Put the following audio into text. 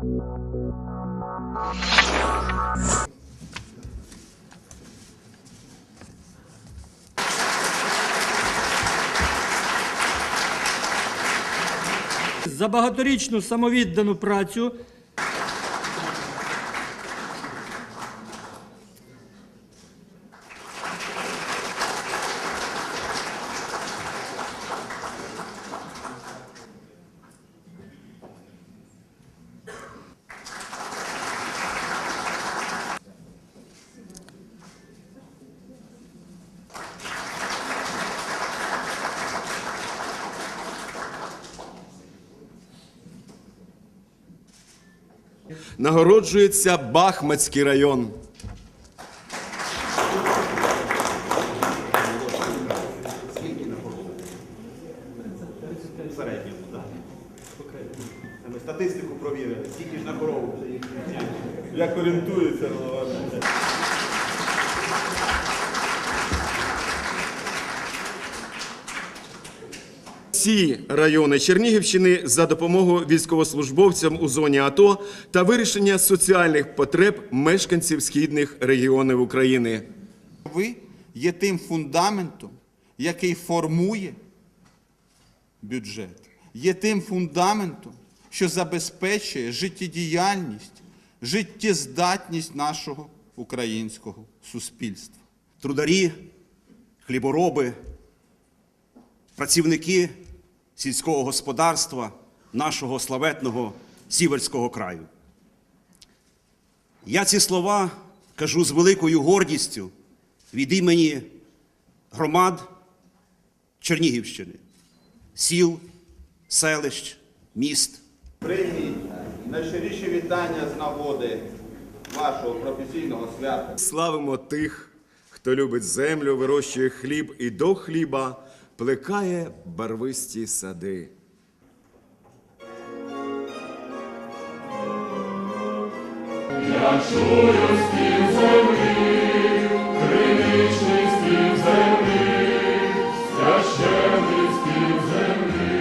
За багаторічну самовіддану працю Нагороджується Бахмацький район. статистику провірили, скільки ж на корову. Як орієнтується голова? Всі райони Чернігівщини за допомогою військовослужбовцям у зоні АТО та вирішення соціальних потреб мешканців східних регіонів України. Ви є тим фундаментом, який формує бюджет, є тим фундаментом, що забезпечує життєдіяльність, життєздатність нашого українського суспільства. трударі, хлібороби, працівники сільського господарства нашого славетного Сіверського краю. Я ці слова кажу з великою гордістю від імені громад Чернігівщини, сіл, селищ, міст. Прийміть найщиріші вітання з нагоди вашого професійного свята. Славимо тих, хто любить землю, вирощує хліб і до хліба плекає барвисті сади. Я чую спів землі, критичний спів землі, священний спів землі.